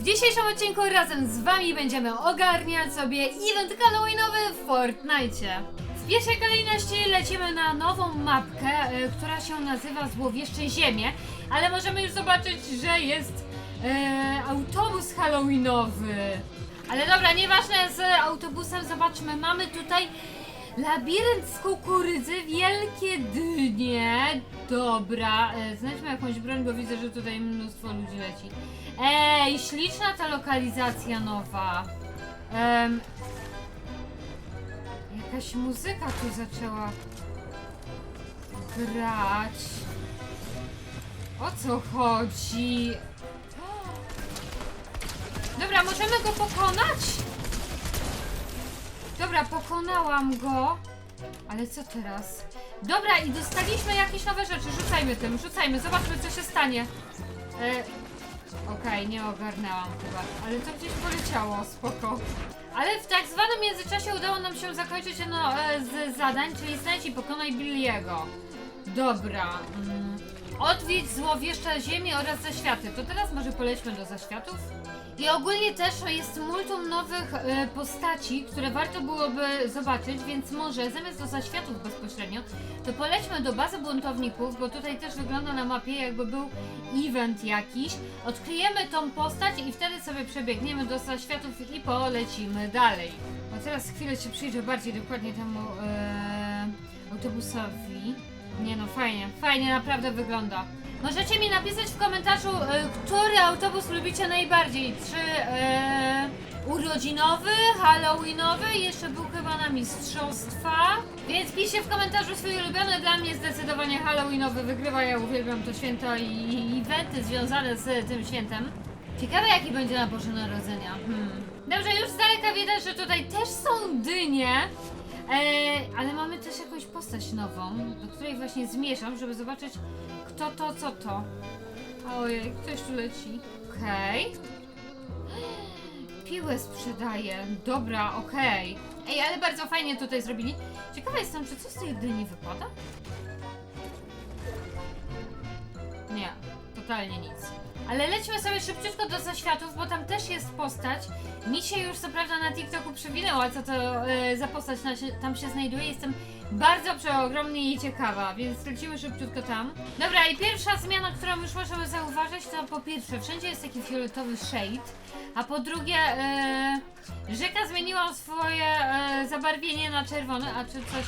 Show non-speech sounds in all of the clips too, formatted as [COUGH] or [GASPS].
W dzisiejszym odcinku razem z wami będziemy ogarniać sobie event halloweenowy w Fortnite. W pierwszej kolejności lecimy na nową mapkę, e, która się nazywa Złowieszcze Ziemie, ale możemy już zobaczyć, że jest e, autobus halloweenowy. Ale dobra, nieważne z autobusem, zobaczmy, mamy tutaj labirynt z kukurydzy, wielkie dynie. Dobra, e, znajdźmy jakąś broń, bo widzę, że tutaj mnóstwo ludzi leci. Ej, śliczna ta lokalizacja nowa. Jakaś muzyka tu zaczęła grać. O co chodzi? Dobra, możemy go pokonać? Dobra, pokonałam go. Ale co teraz? Dobra, i dostaliśmy jakieś nowe rzeczy. Rzucajmy tym, rzucajmy, zobaczmy co się stanie. E, Okej, nie ogarnęłam chyba, ale to gdzieś poleciało, spoko. Ale w tak zwanym międzyczasie udało nam się zakończyć jedno e, z zadań, czyli znajdź i pokonaj Billiego. Dobra. Mm, odwiedź złowieszcza ziemi oraz zaświaty. To teraz może polećmy do zaświatów? I ogólnie też jest multum nowych e, postaci, które warto byłoby zobaczyć, więc może zamiast do zaświatów bezpośrednio, to polećmy do bazy buntowników, bo tutaj też wygląda na mapie jakby był event jakiś. Odkryjemy tą postać i wtedy sobie przebiegniemy do zaświatów i polecimy dalej. A teraz chwilę się przyjrzę bardziej dokładnie temu e, autobusowi. Nie no, fajnie, fajnie naprawdę wygląda. Możecie mi napisać w komentarzu, e, który autobus lubicie najbardziej. Czy e, urodzinowy, halloweenowy, jeszcze był chyba na mistrzostwa. Więc piszcie w komentarzu swój ulubiony. Dla mnie zdecydowanie halloweenowy wygrywa. Ja uwielbiam to święto i, i eventy związane z tym świętem. Ciekawe jaki będzie na Boże Narodzenia. Hmm. Dobrze, już z daleka widać, że tutaj też są dynie. E, ale mamy też jakąś postać nową, do której właśnie zmierzam, żeby zobaczyć kto to, co to. Ojej, ktoś tu leci. Okej. [GASPS] Piłę sprzedaje. Dobra, okej. Ej, ale bardzo fajnie tutaj zrobili. Ciekawa jestem, czy coś z tej dyni wypada? Nie, totalnie nic. Ale lećmy sobie szybciutko do zaświatów, bo tam też jest postać. Mi się już co prawda na TikToku przewinęła, co to e, za postać na tam się znajduje. Jestem bardzo przeogromnie i ciekawa, więc lecimy szybciutko tam. Dobra, i pierwsza zmiana, którą już możemy zauważyć, to po pierwsze, wszędzie jest taki fioletowy shade, a po drugie, e, rzeka zmieniła swoje e, zabarwienie na czerwone, a czy coś...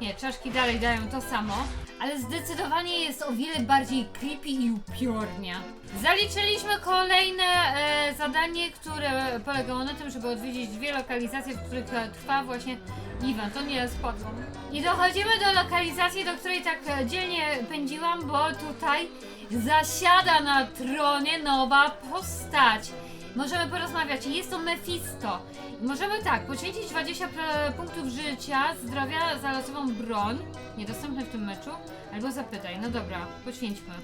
Nie, czaszki dalej dają to samo, ale zdecydowanie jest o wiele bardziej creepy i upiornie. Zaliczyliśmy kolejne e, zadanie, które polegało na tym, żeby odwiedzić dwie lokalizacje, w których trwa właśnie event. To nie spadłam. I dochodzimy do lokalizacji, do której tak e, dzielnie pędziłam, bo tutaj zasiada na tronie nowa postać. Możemy porozmawiać. Jest to Mephisto. I możemy tak, poświęcić 20 pro- punktów życia, zdrowia za losową broń, niedostępny w tym meczu, albo zapytaj. No dobra, poświęćmy.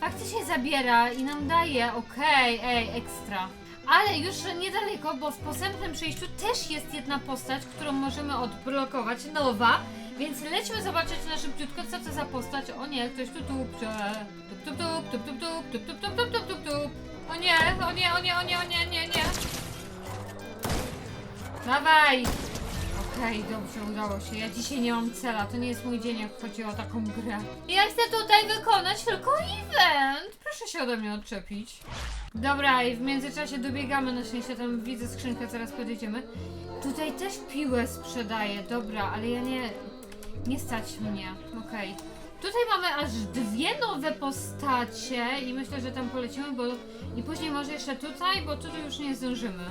Faktycznie zabiera i nam daje, okej, ej, ekstra. Ale już niedaleko, bo w posępnym przejściu też jest jedna postać, którą możemy odblokować, nowa. Więc lećmy zobaczyć na szybciutko, co to za postać. O nie, ktoś tu tupcze. Tup, tup, tup, tup, tup, tup, tup, tup, tup, tup, tup, tup. O nie, o nie, o nie, o nie, o nie, nie, nie. Dawaj! Okej, dobrze, udało się. Ja dzisiaj nie mam cela, to nie jest mój dzień, jak chodzi o taką grę. Ja chcę tutaj wykonać tylko event! Proszę się ode mnie odczepić. Dobra, i w międzyczasie dobiegamy, na szczęście tam widzę skrzynkę, zaraz podejdziemy. Tutaj też piłę sprzedaję, dobra, ale ja nie... Nie stać mnie, okej. Tutaj mamy aż dwie nowe postacie i myślę, że tam polecimy, bo... I później może jeszcze tutaj, bo tutaj już nie zdążymy.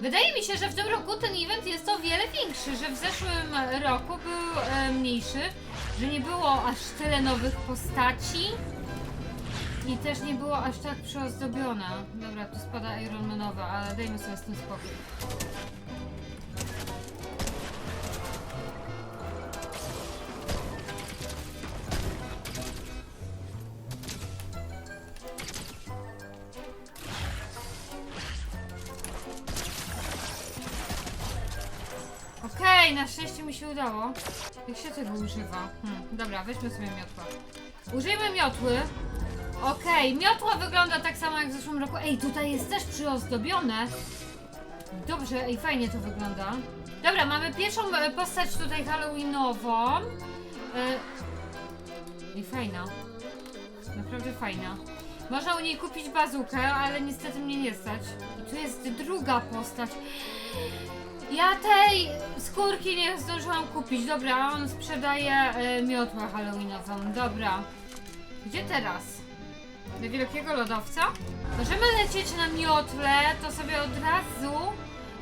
Wydaje mi się, że w tym roku ten event jest o wiele większy, że w zeszłym roku był e, mniejszy, że nie było aż tyle nowych postaci i też nie było aż tak przyozdobione. Dobra, tu spada Ironmanowa, ale dajmy sobie z tym spokój. Okej, na szczęście mi się udało. Jak się tego używa? Hmm, dobra, weźmy sobie miotłę. Użyjmy miotły. Okej, miotła wygląda tak samo jak w zeszłym roku. Ej, tutaj jest też przyozdobione. Dobrze, ej, fajnie to wygląda. Dobra, mamy pierwszą e, postać tutaj halloweenową. E, I fajna. Naprawdę fajna. Można u niej kupić bazukę, ale niestety mnie nie stać. I tu jest druga postać. Ja tej skórki nie zdążyłam kupić. Dobra, on sprzedaje e, miotłę halloweenową. Dobra. Gdzie teraz? Do wielkiego lodowca? Możemy lecieć na miotle, to sobie od razu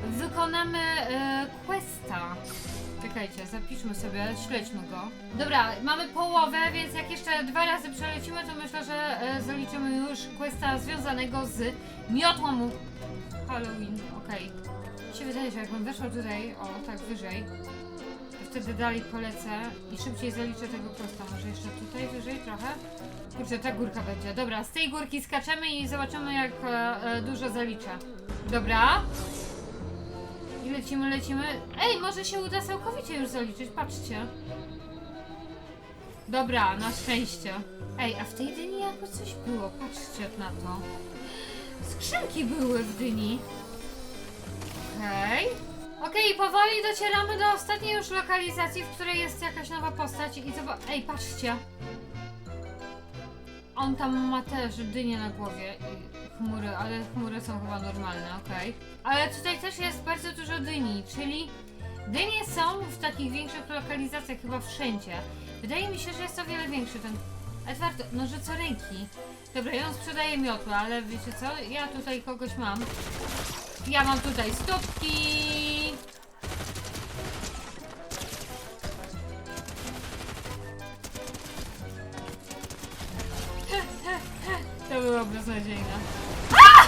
wykonamy e, questa. Czekajcie, zapiszmy sobie, śledźmy go. Dobra, mamy połowę, więc jak jeszcze dwa razy przelecimy, to myślę, że e, zaliczymy już questa związanego z miotłą Halloween. Okej. Mi się wydaje, że jakbym weszła tutaj, o tak wyżej, to wtedy dalej polecę i szybciej zaliczę tego questa. Może jeszcze tutaj wyżej trochę? Kurczę, ta górka będzie. Dobra, z tej górki skaczemy i zobaczymy jak e, e, dużo zaliczę. Dobra. I lecimy, lecimy. Ej, może się uda całkowicie już zaliczyć, patrzcie. Dobra, na szczęście. Ej, a w tej dyni jakby coś było, patrzcie na to. Skrzynki były w dyni. Powoli docieramy do ostatniej już lokalizacji, w której jest jakaś nowa postać i zobacz... Ej, patrzcie. On tam ma też dynię na głowie i chmury, ale chmury są chyba normalne, okej. Ale tutaj też jest bardzo dużo dyni, czyli dynie są w takich większych lokalizacjach chyba wszędzie. Wydaje mi się, że jest o wiele większy ten... Edward, noże co ręki. Dobra, ja on sprzedaje miotłę, ale wiecie co? Ja tutaj kogoś mam. Ja mam tutaj stópki. To było beznadziejne. A!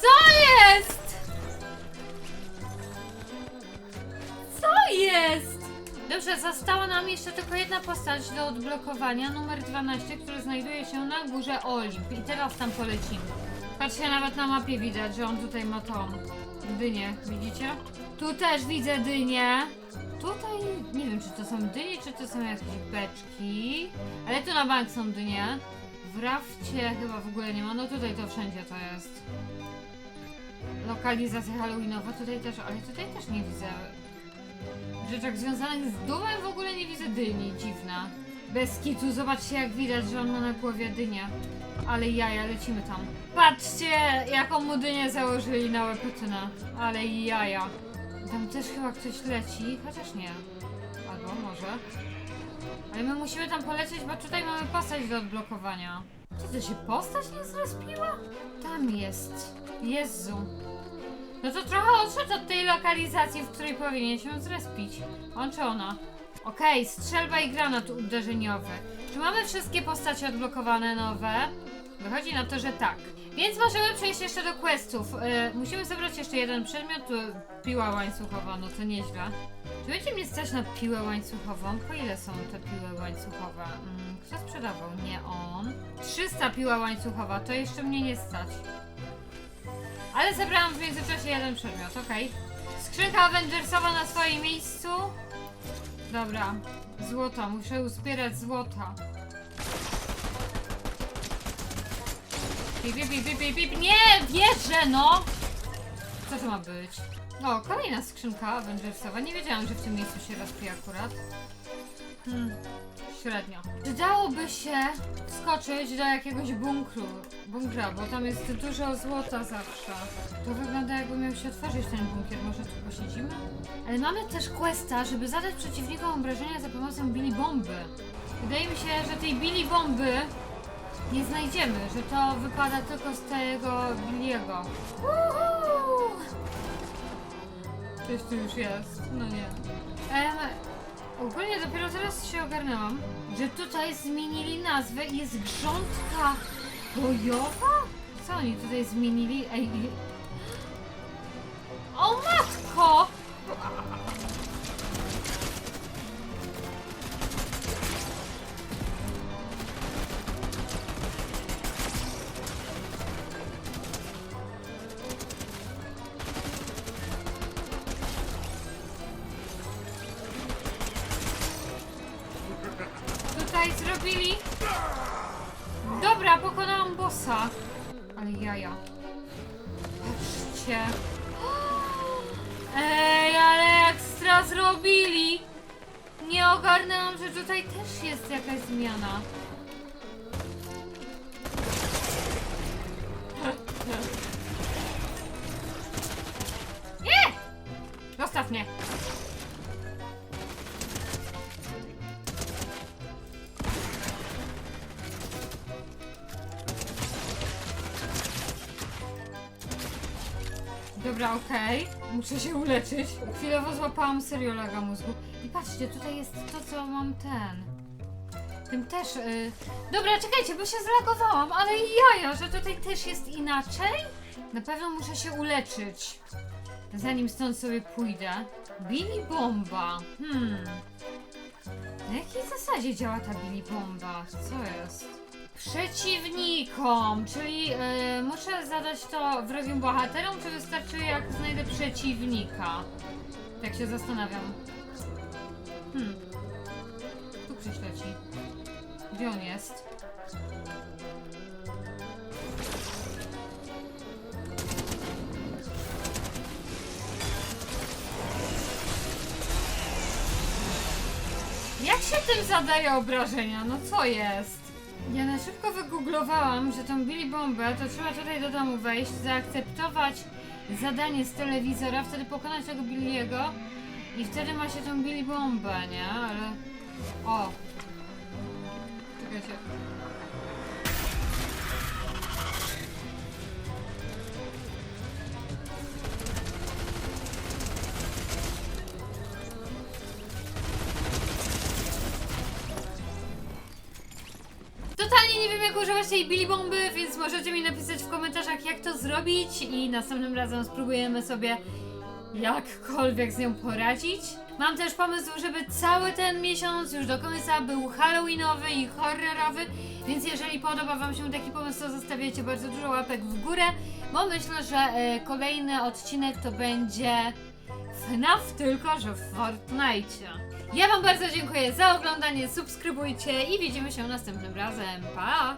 Co jest? Co jest? Dobrze, została nam jeszcze tylko jedna postać do odblokowania, numer 12, który znajduje się na górze Olimp. I teraz tam polecimy. Patrzcie, nawet na mapie widać, że on tutaj ma tą dynię, widzicie? Tu też widzę dynię. Tutaj nie wiem, czy to są dynie, czy to są jakieś beczki. Ale tu na bank są dynie. W rafcie chyba w ogóle nie ma. No tutaj to wszędzie to jest. Lokalizacja halloweenowa tutaj też, ale tutaj też nie widzę rzeczach związanych z dumem w ogóle nie widzę dyni, dziwna. Bez kitu, zobaczcie jak widać, że on ma na głowie dynię. Ale jaja, lecimy tam. Patrzcie, jaką mu dynię założyli na łepetyna. Ale jaja. Tam też chyba ktoś leci, chociaż nie. Albo może. Ale my musimy tam polecieć, bo tutaj mamy postać do odblokowania. Czy to się postać nie zrespiła? Tam jest. Jezu. No to trochę odszedł od tej lokalizacji, w której powinien się zrespić. On czy ona? Okej, strzelba i granat uderzeniowy. Czy mamy wszystkie postacie odblokowane nowe? Wychodzi na to, że tak. Więc możemy przejść jeszcze do questów. Yy, musimy zebrać jeszcze jeden przedmiot. yy, Piła łańcuchowa, no to nieźle. Czy będzie mnie stać na piłę łańcuchową? Po ile są te piły łańcuchowe? Mm, kto sprzedawał? Nie on. 300 piła łańcuchowa, to jeszcze mnie nie stać. Ale zebrałam w międzyczasie jeden przedmiot, okej. Skrzynka Avengersowa na swoim miejscu. Dobra, złota, muszę uzbierać złota. Nie, wierzę, no! Co to ma być? O, kolejna skrzynka Avengersowa. Nie wiedziałam, że w tym miejscu się rozpija akurat. Hmm, średnio. Czy dałoby się wskoczyć do jakiegoś bunkru, bunkra, bo tam jest dużo złota zawsze. To wygląda jakby miał się otworzyć ten bunkier, może tu posiedzimy? Ale mamy też questa, żeby zadać przeciwnikom obrażenia za pomocą Billy Bomby. Wydaje mi się, że tej Billy Bomby nie znajdziemy, że to wypada tylko z tego Billiego. Coś tu już jest, no nie. Em, ogólnie dopiero teraz się ogarnęłam, że tutaj zmienili nazwę i jest grządka bojowa? Co oni tutaj zmienili? Ej, i- o matko! Dobra, pokonałam bossa. Ale jaja. Patrzcie. Ej, ale ekstra zrobili. Nie ogarnęłam, że tutaj też jest jakaś zmiana. Okej. Muszę się uleczyć. Chwilowo złapałam serio laga mózgu. I patrzcie, tutaj jest to, co mam ten. Tym też. Y... Dobra, czekajcie, bo się zlagowałam, ale jaja, że tutaj też jest inaczej? Na pewno muszę się uleczyć. Zanim stąd sobie pójdę. Billy Bomba. Hmm. Na jakiej zasadzie działa ta Billy Bomba? Co jest? Przeciwnikom, czyli y, muszę zadać to wrogim bohaterom, czy wystarczy jak znajdę przeciwnika? Tak się zastanawiam. Hmm. Tu ktoś leci. Gdzie on jest? Jak się tym zadaje obrażenia? No co jest? Ja na szybko wygooglowałam, że tą Billy Bombę to trzeba tutaj do domu wejść, zaakceptować zadanie z telewizora, wtedy pokonać tego Billiego i wtedy ma się tą Billy Bombę, nie? Ale... O! Czekajcie. Nie wiem jak używać tej Billy Bomby, więc możecie mi napisać w komentarzach jak to zrobić i następnym razem spróbujemy sobie jakkolwiek z nią poradzić. Mam też pomysł, żeby cały ten miesiąc już do końca był halloweenowy i horrorowy, więc jeżeli podoba wam się taki pomysł, to zostawiacie bardzo dużo łapek w górę, bo myślę, że e, kolejny odcinek to będzie FNAF tylko, że w Fortnite. Ja wam bardzo dziękuję za oglądanie, subskrybujcie i widzimy się następnym razem. Pa!